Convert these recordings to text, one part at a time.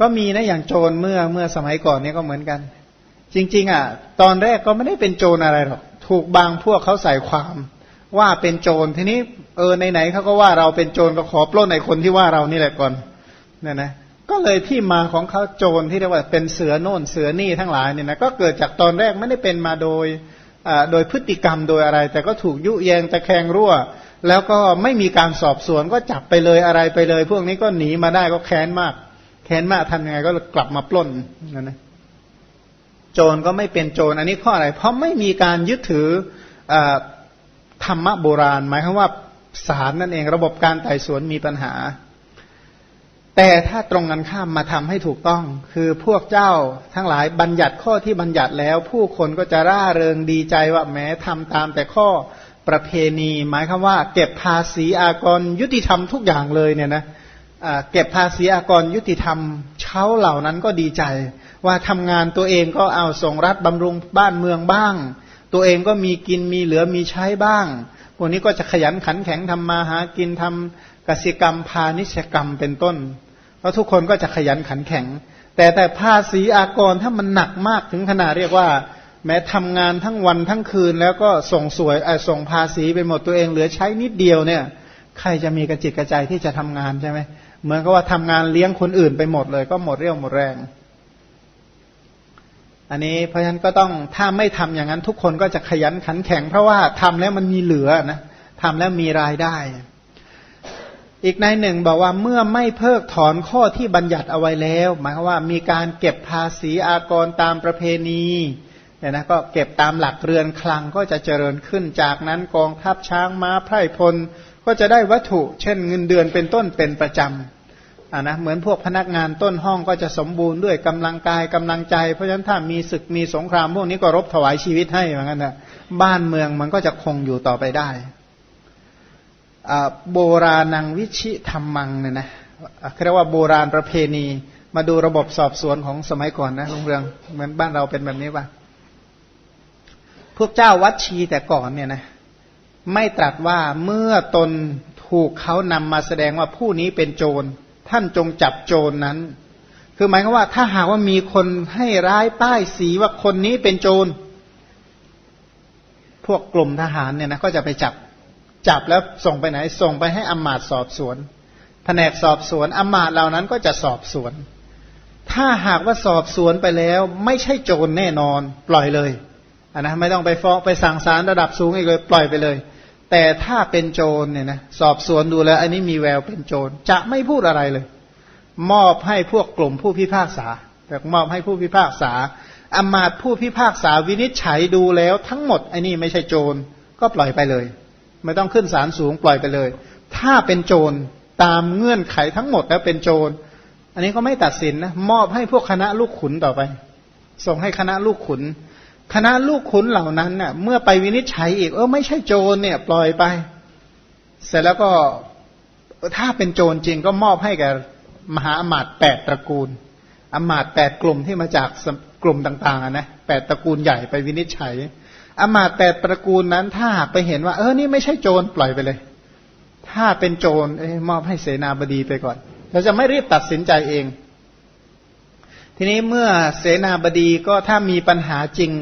ก็มีนะอย่างโจรเมื่อเมื่อสมัยก่อนเนี่ยก็เหมือนกัน จริง ๆ อะ ตอนแรกก็ไม่ได้เป็นโจรอะไรหรอก ถูกบางพวกเขาใส่ความว่าเป็นโจรทีนี้เออไหนๆเขาก็ว่าเราเป็นโจรก็ขอปล้นในคนที่ว่าเรานี่แหละก่อนเนี่ยนะก็เลยที่มาของเขาโจรที่เรียกว่าเป็นเสือโน่นเสือนี่ทั้งหลายเนี่ยนะก็เกิดจากตอนแรกไม่ได้เป็นมาโดยโดยพฤติกรรมโดยอะไร แต่ก็ถูกยุแยงตะแคงรั่ว แล้วก็ไม่มีการสอบสวนก็จับไปเลยอะไรไปเลย พวกนี้ก็หนีมาได้ก็แค้นมาก แค้นมากทำยังไงก็กลับมาปล้นนั่นนะโจรก็ไม่เป็นโจรอันนี้เพราะอะไร เพราะไม่มีการยึดถือธรรมะโบราณ หมายความว่าศาลนั่นเองระบบการไต่สวนมีปัญหา แต่ถ้าตรงกันข้ามมาทำให้ถูกต้อง คือพวกเจ้าทั้งหลายบัญญัติข้อที่บัญญัติแล้ว ผู้คนก็จะร่าเริงดีใจว่าแม้ทำตามแต่ข้อประเพณี หมายคือว่า เก็บภาษีอากรยุติธรรมทุกอย่างเลยเนี่ยนะเเก็บภาษีอากรยุติธรรมเช้าเหล่านั้นก็ดีใจ ว่าทำงานตัวเองก็เอาส่งรัฐบำรุงบ้านเมืองบ้าง ตัวเองก็มีกินมีเหลือมีใช้บ้างพวกนี้ก็จะขยันขันแข็งทำมาหากินทำกสิกรรมพาณิชกรรมเป็นต้นเพราะทุกคนก็จะขยันขันแข็ง แต่แต่ภาษีอากรถ้ามันหนักมากถึงขนาดเรียกว่า แม้ทำงานทั้งวันทั้งคืน แล้วก็ส่งสวยส่งภาษีไปหมดตัวเองเหลือใช้นิดเดียวเนี่ย ใครจะมีกระจิตกระใจที่จะทำงานใช่ไหม เหมือนกับว่าทำงานเลี้ยงคนอื่นไปหมดเลย ก็หมดเรี่ยวหมดแรง อันนี้เพราะฉะนั้นก็ต้องถ้าไม่ทำอย่างนั้น ทุกคนก็จะขยันขันแข็ง เพราะว่าทำแล้วมันมีเหลือนะทำแล้วมีรายได้ อีกในหนึ่งบอกว่าเมื่อไม่เพิกถอนข้อที่บัญญัติเอาไว้แล้ว หมายความว่ามีการเก็บภาษีอากรตามประเพณีเนี่ยนะก็เก็บตามหลักเรือนคลังก็จะเจริญขึ้น จากนั้นกองทัพช้างม้าไพร่พล ก็จะได้วัตถุ เช่นเงินเดือนเป็นต้นเป็นประจำ อ่านะเหมือนพวกพนักงานต้นห้องก็จะสมบูรณ์ด้วยกำลังกายกำลังใจ เพราะฉะนั้นถ้ามีศึกมีสงครามพวกนี้ก็รบถวายชีวิตให้เหมือนกันนะบ้านเมืองมันก็จะคงอยู่ต่อไปได้โบราณังวิชิธรรมังเนี่ยนะเรียกว่าโบราณประเพณี มาดูระบบสอบสวนของสมัยก่อนนะลุงเรืองเหมือนบ้านเราเป็นแบบนี้ป่ะพวกเจ้าวัดชีแต่ก่อนเนี่ยนะไม่ตรัสว่าเมื่อตนถูกเขานำมาแสดงว่าผู้นี้เป็นโจร ท่านจงจับโจรนนั้น คือหมายความว่าถ้าหากว่ามีคนให้ร้ายป้ายสีว่าคนนี้เป็นโจร พวกกลุ่มทหารเนี่ยนะก็จะไปจับ จับแล้วส่งไปไหน ส่งไปให้อมาตสอบสวน แผนกสอบสวนอมาตเหล่านั้นก็จะสอบสวน ถ้าหากว่าสอบสวนไปแล้ว ไม่ใช่โจรแน่นอน ปล่อยเลยนนะไม่ต้องไปฟ้องไปสั่งสารระดับสูงอีกเลย ปล่อยไปเลย แต่ถ้าเป็นโจรเนี่ยนะสอบสวนดูแล้วอันนี้มีแววเป็นโจรจะไม่พูดอะไรเลย มอบให้พวกกลุ่มผู้พิพากษาแต่มอบให้ผู้พิพากษาอมาตผู้พิพากษาวินิจฉัยดูแล้วทั้งหมดไอ้นี่ไม่ใช่โจรก็ปล่อยไปเลย ไม่ต้องขึ้นศาลสูงปล่อยไปเลย ถ้าเป็นโจรตามเงื่อนไขทั้งหมดแล้วเป็นโจร อันนี้ก็ไม่ตัดสินนะมอบให้พวกคณะลูกขุนต่อไป ส่งให้คณะลูกขุน คณะลูกขุนเหล่านั้นเนี่ยเมื่อไปวินิจฉัยอีกเออไม่ใช่โจรเนี่ยปล่อยไป เสร็จแล้วก็ถ้าเป็นโจรจริงก็มอบให้แก่มหาอมาตย์แปดตระกูลอมาตย์แปดกลุ่มที่มาจากกลุ่มต่างๆนะแปดตระกูลใหญ่ไปวินิจฉัยอมาตย์แปดตระกูลนั้นถ้าหากไปเห็นว่าเออนี่ไม่ใช่โจรปล่อยไปเลย ถ้าเป็นโจรมอบให้เสนาบดีไปก่อนเราจะไม่รีบตัดสินใจเอง ทีนี้เมื่อเสนาบดีก็ถ้ามีปัญหาจริง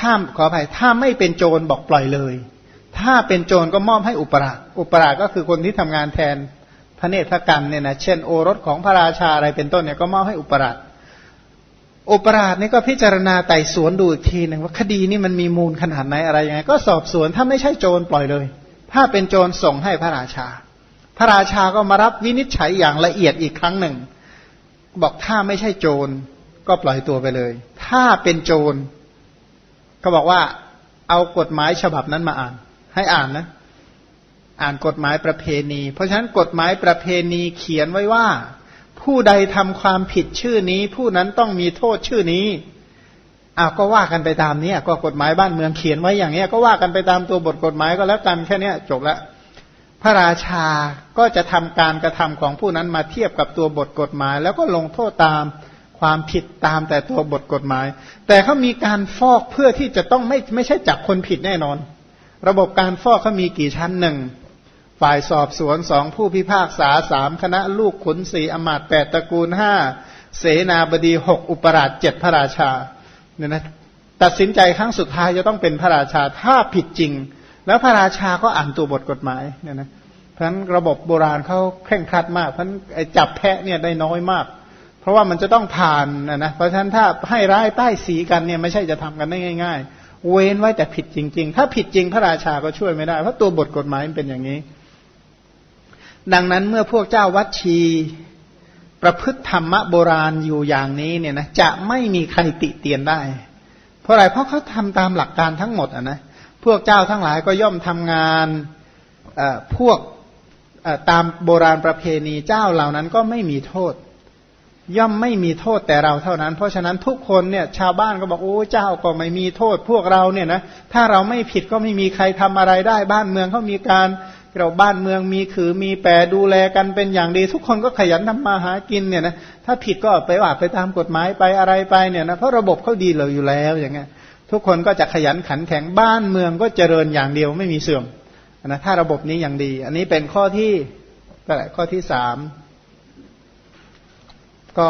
ถ้าขออภัยถ้าไม่เป็นโจรบอกปล่อยเลย ถ้าเป็นโจรก็มอบให้อุปราชอุปราชก็คือคนที่ทำงานแทนพระเนตรระกันเนี่ยนะเช่นโอรสของพระราชาอะไรเป็นต้นเนี่ยก็มอบให้อุปราชอุปราชนี่ก็พิจารณาไต่สวนดูอีกทีหนึ่งว่าคดีนี้มันมีมูลขนาดไหนอะไรยังไง ก็สอบสวนถ้าไม่ใช่โจรปล่อยเลย ถ้าเป็นโจรส่งให้พระราชา พระราชาก็มารับวินิจฉัยอย่างละเอียดอีกครั้งหนึ่ง บอกถ้าไม่ใช่โจรก็ปล่อยตัวไปเลย ถ้าเป็นโจรก็บอกว่าเอากฎหมายฉบับนั้นมาอ่าน ให้อ่านนะ อ่านกฎหมายประเพณี เพราะฉะนั้นกฎหมายประเพณีเขียนไว้ว่า ผู้ใดทำความผิดชื่อนี้ ผู้นั้นต้องมีโทษชื่อนี้อ้าวก็ว่ากันไปตามนี้ก็กฎหมายบ้านเมืองเขียนไว้อย่างนี้ก็ว่ากันไปตามตัวบทกฎหมายก็แล้วกันแค่นี้จบแล้ว พระราชาก็จะทำการกระทำของผู้นั้นมาเทียบกับตัวบทกฎหมาย แล้วก็ลงโทษตามความผิดตามแต่ตัวบทกฎหมาย แต่เขามีการฟอกเพื่อที่จะต้องไม่ไม่ใช่จับคนผิดแน่นอน ระบบการฟอกเขามีกี่ชั้นหนึ่งฝ่ายสอบสวนสองผู้พิพากษาสามคณะลูกขุนสี่อมาตแปดตระกูลห้าเสนาบดีหกอุปราชเจ็ดพระราชาเนี่ยนะตัดสินใจครั้งสุดท้ายจะต้องเป็นพระราชาถ้าผิดจริง แล้วพระราชาก็อ่านตัวบทกฎหมายเนี่ยนะเพราะฉะนั้นระบบโบราณเขาเคร่งครัดมากเพราะฉะนั้นจับแพะเนี่ยได้น้อยมาก เพราะว่ามันจะต้องผ่านนะนะเพราะฉะนั้นถ้าให้ร้ายใต้สีกันเนี่ยไม่ใช่จะทำกันได้ง่าย ๆ เว้นไว้แต่ผิดจริง ๆ ถ้าผิดจริงพระราชาก็ช่วยไม่ได้เพราะตัวบทกฎหมายมันเป็นอย่างนี้ ดังนั้นเมื่อพวกเจ้าวัดชีประพฤติธรรมะโบราณอยู่อย่างนี้เนี่ยนะจะไม่มีใครติเตียนได้ เพราะอะไรเพราะเขาทำตามหลักการทั้งหมดอะนะ พวกเจ้าทั้งหลายก็ย่อมทำงานพวกตามโบราณประเพณีเจ้าเหล่านั้นก็ไม่มีโทษ ย่อมไม่มีโทษแต่เราเท่านั้น เพราะฉะนั้นทุกคนเนี่ยชาวบ้านก็บอกโอ้เจ้าก็ไม่มีโทษ พวกเราเนี่ยนะถ้าเราไม่ผิดก็ไม่มีใครทำอะไรได้บ้านเมืองเขามีการเราบ้านเมืองมีคือมีแปรดูแลกันเป็นอย่างดี ทุกคนก็ขยันทำมาหากินเนี่ยนะถ้าผิดก็ไปว่าไปตามกฎหมายไปอะไรไปเนี่ยนะเพราะระบบเขาดีเลยอยู่แล้วอย่างเงี้ย ทุกคนก็จะขยันขันแข็งบ้านเมืองก็เจริญอย่างเดียวไม่มีเสื่อมนะถ้าระบบนี้อย่างดี อันนี้เป็นข้อที่ก็ข้อที่สามก็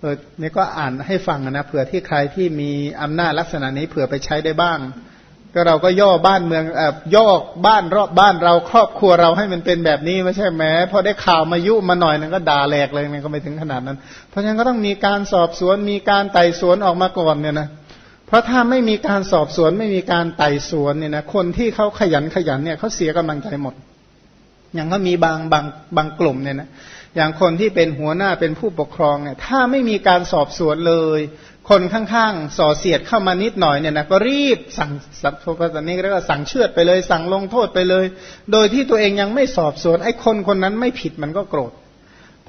เออนี่ก็อ่านให้ฟังนะเผื่อที่ใครที่มีอำนาจลักษณะนี้เผื่อไปใช้ได้บ้าง ก็เราก็ย่อบ้านเมืองเอ่อย่อบ้านรอบบ้านเราครอบครัวเราให้มันเป็นแบบนี้ไม่ใช่แม้พอได้ข่าวมายุมาหน่อยนึงก็ด่าแหลกเลยมันก็ไม่ถึงขนาดนั้น เพราะฉะนั้นก็ต้องมีการสอบสวนมีการไต่สวนออกมาก่อนเนี่ยนะเพราะถ้าไม่มีการสอบสวนไม่มีการไต่สวนเนี่ยนะคนที่เขาขยันขยันเนี่ยเขาเสียกำลังใจหมด อย่างก็มีบางบางบางกลุ่มเนี่ยนะอย่างคนที่เป็นหัวหน้าเป็นผู้ปกครองเนี่ยถ้าไม่มีการสอบสวนเลย คนข้างๆส่อเสียดเข้ามานิดหน่อยเนี่ยนะก็รีบสั่งสัพพะนี้เรียกว่าสั่งเชือดไปเลย สั่งลงโทษไปเลย โดยที่ตัวเองยังไม่สอบสวนไอ้คนคนนั้นไม่ผิดมันก็โกรธ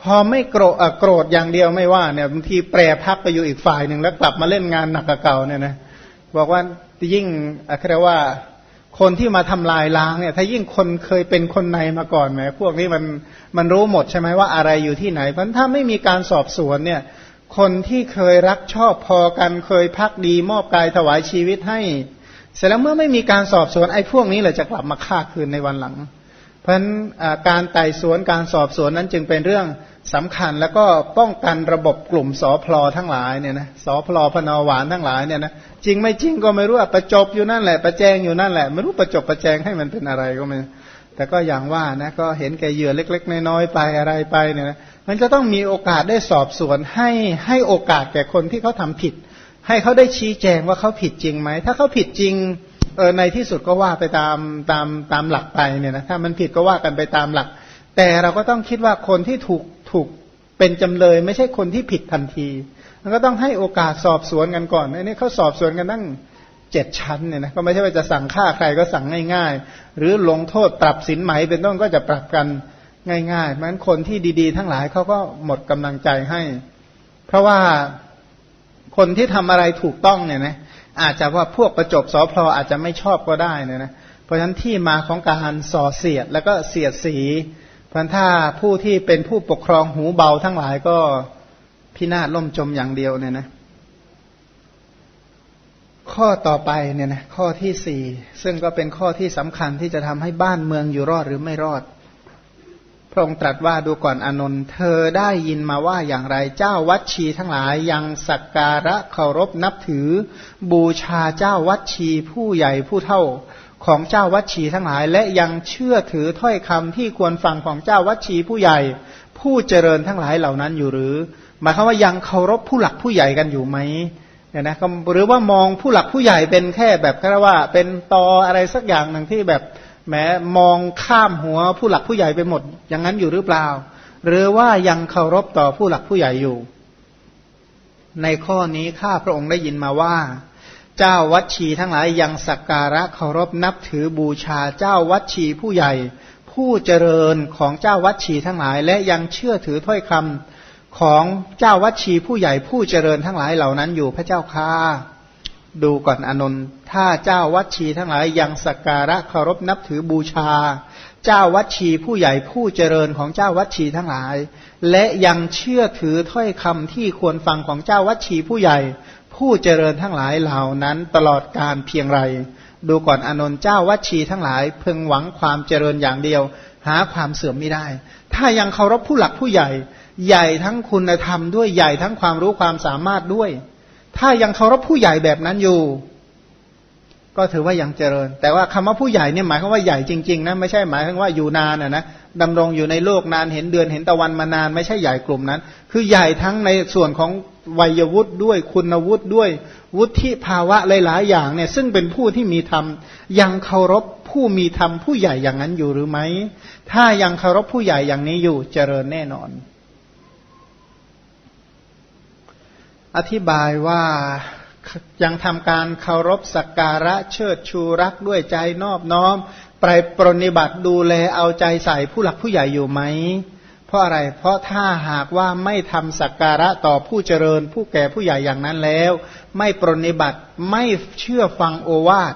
พอไม่โกรธโกรธอย่างเดียวไม่ว่าเนี่ยบางทีแปรพักไปอยู่อีกฝ่ายหนึ่งแล้วกลับมาเล่นงานหนักกว่าเก่าเนี่ยนะบอกว่ายิ่งอะไรว่าคนที่มาทำลายล้างเนี่ย ถ้ายิ่งคนเคยเป็นคนในมาก่อนไหมพวกนี้มันมันรู้หมดใช่ไหมว่าอะไรอยู่ที่ไหนเพราะถ้าไม่มีการสอบสวนเนี่ย คนที่เคยรักชอบพอกันเคยพักดี มอบกายถวายชีวิตให้ เสร็จแล้วเมื่อไม่มีการสอบสวนไอ้พวกนี้แหละจะกลับมาฆ่าคืนในวันหลัง ราะฉะนั้นการไต่สวนการสอบสวนนั้นจึงเป็นเรื่องสำคัญแล้วก็ป้องกันระบบกลุ่มสอพลอทั้งหลายเนี่ยนะสอพลอพนหวานทั้งหลายเนี่ยนะจริงไม่จริงก็ไม่รู้ประจบอยู่นั่นแหละ ประแจงอยู่นั่นแหละ ไม่รู้ประจบประแจงให้มันเป็นอะไรก็ไม่แต่ก็อย่างว่านะก็เห็นแก่เหยื่อเล็ก ๆ น้อยๆไปอะไรไปเนี่ยนะมันจะต้องมีโอกาสได้สอบสวนให้ให้โอกาสแก่คนที่เขาทำผิด ให้เขาได้ชี้แจงว่าเขาผิดจริงไหมถ้าเขาผิดจริง เออในที่สุดก็ว่าไปตามตามตามหลักไปเนี่ยนะถ้ามันผิดก็ว่ากันไปตามหลัก แต่เราก็ต้องคิดว่าคนที่ถูกถูกเป็นจำเลย ไม่ใช่คนที่ผิดทันทีมันก็ต้องให้โอกาสสอบสวนกันก่อนอันนี้เขาสอบสวนกันตั้งเจ็ดชั้นเนี่ยนะก็ไม่ใช่ว่าจะสั่งฆ่าใครก็สั่งง่าย ๆ หรือลงโทษปรับสินไหมเป็นต้นก็จะปรับกันง่ายๆมันคนที่ดีๆ ทั้งหลายเขาก็หมดกำลังใจให้ เพราะว่าคนที่ทำอะไรถูกต้องเนี่ยนะ อาจจะว่าพวกประจบสอพลออาจจะไม่ชอบก็ได้เนี่ยนะเพราะฉะนั้นที่มาของการส่อเสียดแล้วก็เสียดสีเพราะถ้าผู้ที่เป็นผู้ปกครองหูเบาทั้งหลายก็พินาศล่มจมอย่างเดียวเนี่ยนะ ข้อต่อไปเนี่ยนะข้อที่สี่ซึ่งก็เป็นข้อที่สำคัญที่จะทำให้บ้านเมืองอยู่รอดหรือไม่รอด พระองค์ตรัสว่าดูก่อนอนนท์เธอได้ยินมาว่าอย่างไรเจ้าวัดชีทั้งหลายยังสักการะเคารพนับถือ บูชาเจ้าวัดชีผู้ใหญ่ผู้เท่าของเจ้าวัดชีทั้งหลาย และยังเชื่อถือถ้อยคำที่ควรฟังของเจ้าวัดชีผู้ใหญ่ ผู้เจริญทั้งหลายเหล่านั้นอยู่หรือ หมายความว่ายังเคารพผู้หลักผู้ใหญ่กันอยู่ไหมเนี่ยนะหรือว่ามองผู้หลักผู้ใหญ่เป็นแค่แบบแค่ว่าเป็นตออะไรสักอย่างหนึ่งที่แบบ แม้มองข้ามหัวผู้หลักผู้ใหญ่ไปหมด อย่างนั้นอยู่หรือเปล่า หรือว่ายังเคารพต่อผู้หลักผู้ใหญ่อยู่ ในข้อนี้ข้าพระองค์ได้ยินมาว่า เจ้าวัดชีทั้งหลายยังสักการะเคารพนับถือบูชาเจ้าวัดชีผู้ใหญ่ ผู้เจริญของเจ้าวัดชีทั้งหลาย และยังเชื่อถือถ้อยคำของเจ้าวัดชีผู้ใหญ่ผู้เจริญทั้งหลายเหล่านั้นอยู่พระเจ้าค่า ดูก่อนอนนท์ถ้าเจ้าวัดชีทั้งหลายยังสักการะเคารพนับถือบูชา เจ้าวัดชีผู้ใหญ่ผู้เจริญของเจ้าวัดชีทั้งหลาย และยังเชื่อถือถ้อยคำที่ควรฟังของเจ้าวัดชีผู้ใหญ่ ผู้เจริญทั้งหลายเหล่านั้นตลอดการเพียงไร ดูก่อนอนนท์เจ้าวัดชีทั้งหลายพึงหวังความเจริญอย่างเดียว หาความเสื่อมไม่ได้ ถ้ายังเคารพผู้หลักผู้ใหญ่ ใหญ่ทั้งคุณธรรมด้วยใหญ่ทั้งความรู้ความสามารถด้วย ถ้ายังเคารพผู้ใหญ่แบบนั้นอยู่ ก็ถือว่ายังเจริญ แต่ว่าคำว่าผู้ใหญ่เนี่ยหมายความว่าใหญ่จริงๆนะไม่ใช่หมายถึงว่าอยู่นานนะนะดำรงอยู่ในโลกนานเห็นเดือนเห็นตะวันมานาน ไม่ใช่ใหญ่กลุ่มนั้น คือใหญ่ทั้งในส่วนของวัยวุฒิด้วยคุณวุฒิด้วย วุฒิภาวะหลายๆอย่างเนี่ย ซึ่งเป็นผู้ที่มีธรรมยังเคารพผู้มีธรรมผู้ใหญ่อย่างนั้นอยู่หรือไม่ถ้ายังเคารพผู้ใหญ่อย่างนี้อยู่เจริญแน่นอน อธิบายว่ายังทำการเคารพสักการะเชิดชูรักด้วยใจนอบน้อมไปปรนิบัติดูแลเอาใจใส่ผู้หลักผู้ใหญ่อยู่ไหม เพราะอะไร เพราะถ้าหากว่าไม่ทำสักการะต่อผู้เจริญ ผู้แก่ผู้ใหญ่อย่างนั้นแล้ว ไม่ปรนิบัติไม่เชื่อฟังโอวาท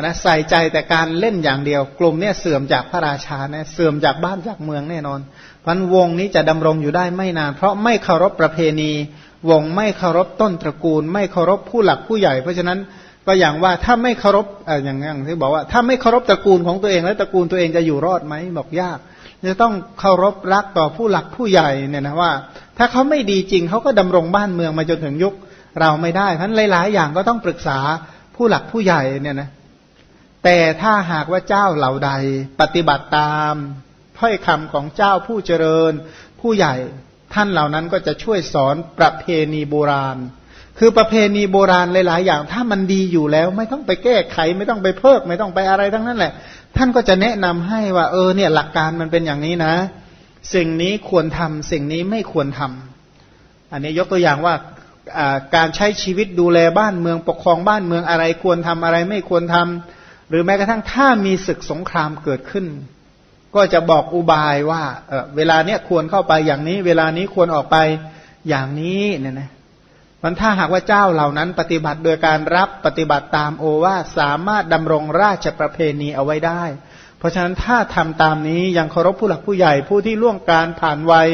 นะใส่ใจแต่การเล่นอย่างเดียว กลุ่มเนี่ยเสื่อมจากพระราชาเนี่ยเสื่อมจากบ้านจากเมืองแน่นอนพันวงนี้จะดำรงอยู่ได้ไม่นาน เพราะไม่เคารพประเพณี วงไม่เคารพต้นตระกูล ไม่เคารพผู้หลักผู้ใหญ่ เพราะฉะนั้นก็อย่างว่าถ้าไม่เคารพอย่างอย่างที่บอกว่าถ้าไม่เคารพตระกูลของตัวเองแล้วตระกูลตัวเองจะอยู่รอดไหมบอกยากจะต้องเคารพรักต่อผู้หลักผู้ใหญ่เนี่ยนะว่า ถ้าเขาไม่ดีจริงเขาก็ดำรงบ้านเมืองมาจนถึงยุคเราไม่ได้เพราะหลาย ๆ อย่างก็ต้องปรึกษาผู้หลักผู้ใหญ่เนี่ยนะ แต่ถ้าหากว่าเจ้าเหล่าใด ปฏิบัติตามถ้อยคำของเจ้าผู้เจริญ ผู้ใหญ่ท่านเหล่านั้นก็จะช่วยสอนประเพณีโบราณ คือประเพณีโบราณหลาย ๆ อย่าง ถ้ามันดีอยู่แล้ว ไม่ต้องไปแก้ไข ไม่ต้องไปเพิก ไม่ต้องไปอะไรทั้งนั้นแหละ ท่านก็จะแนะนำให้ว่า เออเนี่ยหลักการมันเป็นอย่างนี้นะ สิ่งนี้ควรทำสิ่งนี้ไม่ควรทำอันนี้ยกตัวอย่างว่าการใช้ชีวิตดูแลบ้านเมืองปกครองบ้านเมืองอะไรควรทำอะไร ไม่ควรทำ หรือแม้กระทั่งถ้ามีศึกสงครามเกิดขึ้น ก็จะบอกอุบายว่าเออเวลาเนี้ยควรเข้าไปอย่างนี้ เวลานี้ควรออกไปอย่างนี้เนี่ยนะมันถ้าหากว่าเจ้าเหล่านั้น ปฏิบัติโดยการรับปฏิบัติตามโอวาสามารถดำรงราชประเพณีเอาไว้ได้ เพราะฉะนั้นถ้าทำตามนี้ยังเคารพผู้หลักผู้ใหญ่ผู้ที่ล่วงการผ่านวัย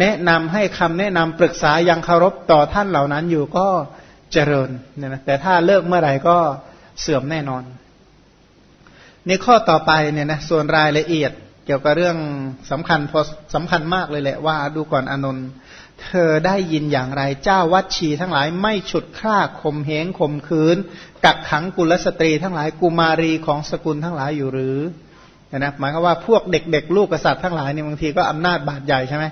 แนะนำให้คำแนะนำปรึกษายังเคารพต่อท่านเหล่านั้นอยู่ก็เจริญเนี่ยนะแต่ถ้าเลิกเมื่อไหร่ก็เสื่อมแน่นอน นข้อต่อไปเนี่ยนะส่วนรายละเอียดเกี่ยวกับเรื่องสำคัญพอสำคัญมากเลยแหละว่าดูก่อนอนนท์เธอได้ยินอย่างไรเจ้าวัดชีทั้งหลายไม่ฉุดฆ่าข่มเหงข่มขืน กักขังกุลสตรีทั้งหลายกุมารีของสกุลทั้งหลายอยู่หรือนะหมายความว่าพวกเด็กๆ ลูกกษัตริย์ทั้งหลายเนี่ยบางทีก็อำนาจบาดใหญ่ใช่ไหม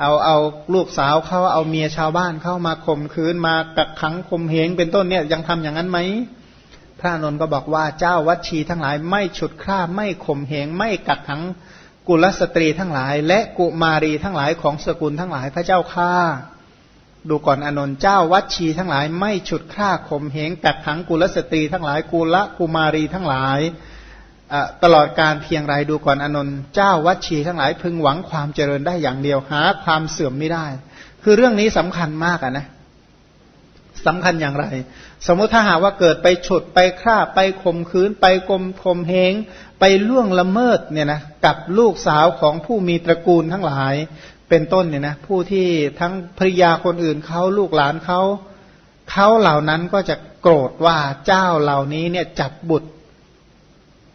เอาเอาลูกสาวเขาเอาเมียชาวบ้านเข้ามาข่มขืนมากักขังข่มเหงเป็นต้นเนี่ยยังทำอย่างนั้นไหม ระนนท์ก็บอกว่าเจ้าวัดชีทั้งหลายไม่ฉุดฆ่าไม่ข่มเหงไม่กัดขังกุลสตรีทั้งหลาย และกุมารีทั้งหลายของสกุลทั้งหลายพระเจ้าข้าดูก่อนอนนท์เจ้าวัดชีทั้งหลาย ไม่ฉุดฆ่าข่มเหงกัดขังกุลสตรีทั้งหลายกุละกุมารีทั้งหลายตลอดการเพียงไรดูก่อนอนนท์เจ้าวัดชีทั้งหลายพึงหวังความเจริญได้อย่างเดียวหาความเสื่อมไม่ได้ คือเรื่องนี้สำคัญมากอะนะ สำคัญอย่างไร สมมติถ้าหากว่าเกิดไปฉุดไปฆ่าไปข่มขืนไปกลมข่มเหงไปล่วงละเมิดเนี่ยนะกับลูกสาวของผู้มีตระกูลทั้งหลายเป็นต้นเนี่ยนะผู้ที่ทั้งภริยาคนอื่นเขาลูกหลานเขาเขาเหล่านั้นก็จะโกรธว่าเจ้าเหล่านี้เนี่ยจับบุตร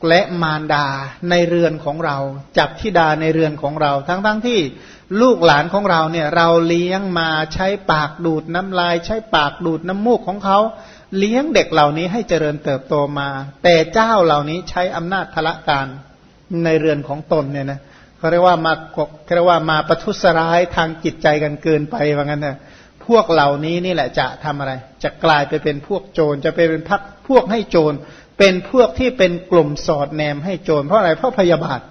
และมารดาในเรือนของเรา จับทิดาในเรือนของเรา ทั้งๆทที่ลูกหลานของเราเนี่ย เราเลี้ยงมาใช้ปากดูดน้ำลาย ใช้ปากดูดน้ำมูกของเขา เลี้ยงเด็กเหล่านี้ให้เจริญเติบโตมา แต่เจ้าเหล่านี้ใช้อำนาจทละการในเรือนของตนเนี่ยนะเขาเรียกว่ามาเขาเรียกว่ามาประทุษร้ายทางจิตใจกันเกินไปว่างั้นนะพวกเหล่านี้นี่แหละจะทำอะไร จะกลายไปเป็นพวกโจรจะไปเป็นพักพวกให้โจร เป็นพวกที่เป็นกลุ่มสอดแนมให้โจรเพราะอะไรเพราะพยาบาท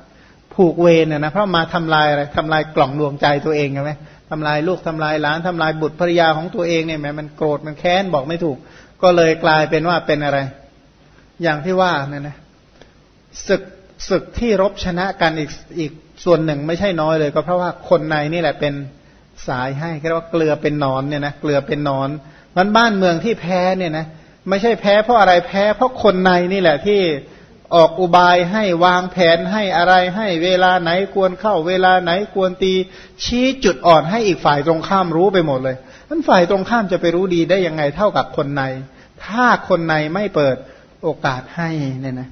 ผูกเวรน่ยนะเพราะมาทำลายอะไรทำลายกล่องดวงใจตัวเองใช่ไหมทำลายลูกทำลายหลานทำลายบุตรภรยาของตัวเองเนี่ยแม้มันโกรธมันแค้นบอกไม่ถูก ก็เลยกลายเป็นว่าเป็นอะไร อย่างที่ว่าเนี่ยนะศึกศึกที่รบชนะกันอีกอีกส่วนหนึ่งไม่ใช่น้อยเลย ก็เพราะว่าคนในนี่แหละเป็นสายให้เรียกว่าเกลือเป็นนอนเนี่ยนะเกลือเป็นนอนมันบ้านเมืองที่แพ้เนี่ยนะ ไม่ใช่แพ้เพราะอะไรแพ้ เพราะคนในนี่แหละที่ออกอุบายให้วางแผนให้อะไรให้เวลาไหนควรเข้า เวลาไหนควรตี ชี้จุดอ่อนให้อีกฝ่ายตรงข้ามรู้ไปหมดเลยนั้นฝ่ายตรงข้ามจะไปรู้ดีได้ยังไงเท่ากับคนใน ถ้าคนในไม่เปิดโอกาสให้เนี่ยนะ